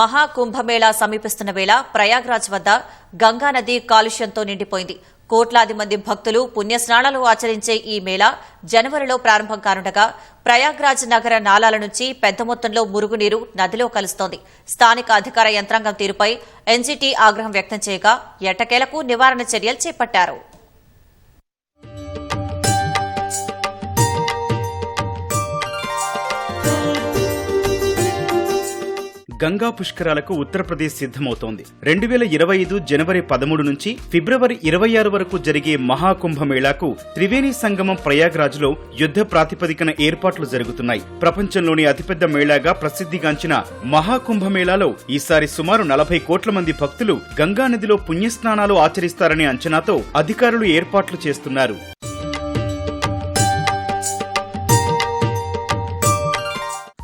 మహాకుంభమేళా సమీపిస్తున్న వేళ ప్రయాగ్రాజ్ వద్ద గంగానది కాలుష్యంతో నిండిపోయింది. కోట్లాది మంది భక్తులు పుణ్యస్నానాలు ఆచరించే ఈ మేళా జనవరిలో ప్రారంభం కానుండగా ప్రయాగ్రాజ్ నగర నాలాల నుంచి పెద్ద మొత్తంలో మురుగునీరు నదిలో కలుస్తోంది. స్థానిక అధికార యంత్రాంగం తీరుపై ఎన్జీటీ ఆగ్రహం వ్యక్తం చేయగా ఎట్టకేలకు నివారణ చర్యలు చేపట్టారు. గంగా పుష్కరాలకు ఉత్తరప్రదేశ్ సిద్దమవుతోంది రెండు వేల ఇరవై ఐదు జనవరి పదమూడు నుంచి ఫిబ్రవరి ఇరవై ఆరు వరకు జరిగే మహాకుంభమేళాకు త్రివేణి సంగమం ప్రయాగ్రాజ్లో యుద్ధ ప్రాతిపదికన ఏర్పాట్లు జరుగుతున్నాయి. ప్రపంచంలోని అతిపెద్ద మేళాగా ప్రసిద్ధిగాంచిన మహాకుంభమేళాలో ఈసారి సుమారు నలభై కోట్ల మంది భక్తులు గంగా నదిలో పుణ్యస్నానాలు ఆచరిస్తారనే అంచనాతో అధికారులు ఏర్పాట్లు చేస్తున్నారు.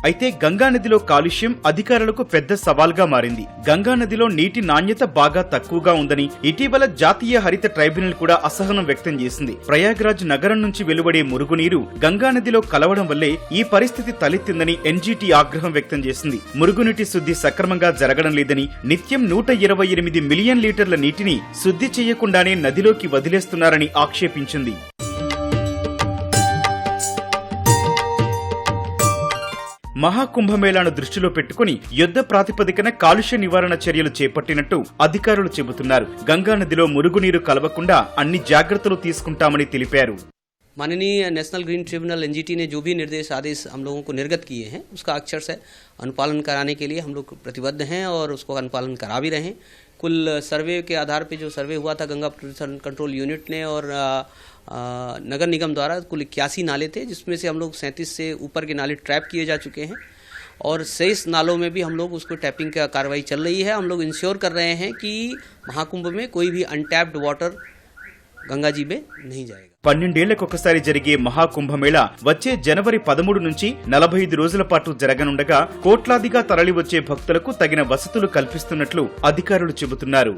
అయితే గంగానదిలో కాలుష్యం అధికారులకు పెద్ద సవాల్గా మారింది. గంగా నదిలో నీటి నాణ్యత బాగా తక్కువగా ఉందని ఇటీవల జాతీయ హరిత ట్రైబ్యునల్ కూడా అసహనం వ్యక్తం చేసింది. ప్రయాగ్రాజ్ నగరం నుంచి వెలువడే మురుగునీరు గంగా నదిలో కలవడం వల్లే ఈ పరిస్థితి తలెత్తిందని ఎన్జీటీ ఆగ్రహం వ్యక్తం చేసింది. మురుగునీటి శుద్ధి సక్రమంగా జరగడం లేదని నిత్యం నూట ఇరవై ఎనిమిది మిలియన్ లీటర్ల నీటిని శుద్ధి చేయకుండానే నదిలోకి వదిలేస్తున్నారని ఆక్షేపించింది. మహాకుంభమేళాను దృష్టిలో పెట్టుకుని యుద్ధ ప్రాతిపదికన కాలుష్య నివారణ చర్యలు చేపట్టినట్టు అధికారులు చెబుతున్నారు గంగా నదిలో మురుగునీరు కలవకుండా అన్ని జాగ్రత్తలు తీసుకుంటామని తెలిపారు माननीय नेशनल ग्रीन ट्रिब्यूनल एनजीटी ने जो भी निर्देश आदेश हम लोगों को निर्गत किए हैं उसका अक्षर से अनुपालन कराने के लिए हम लोग प्रतिबद्ध हैं और उसको अनुपालन करा भी रहे हैं कुल सर्वे के आधार पे जो सर्वे हुआ था गंगा प्रदूषण कंट्रोल यूनिट ने और आ, आ, नगर निगम द्वारा कुल इक्यासी नाले थे जिसमें से हम लोग सैंतीस से ऊपर के नाले ट्रैप किए जा चुके हैं और शेष नालों में भी हम लोग उसको टैपिंग का कार्रवाई चल रही है हम लोग इंश्योर कर रहे हैं कि महाकुंभ में कोई भी अनटैप्ड वाटर गंगा जी में नहीं जाएगा పన్నెండేళ్లకొకసారి జరిగే మహాకుంభమేళ వచ్చే జనవరి పదమూడు నుంచి నలభై ఐదు రోజుల పాటు జరగనుండగా కోట్లాదిగా తరలివచ్చే భక్తులకు తగిన వసతులు కల్పిస్తున్నట్లు అధికారులు చెబుతున్నారు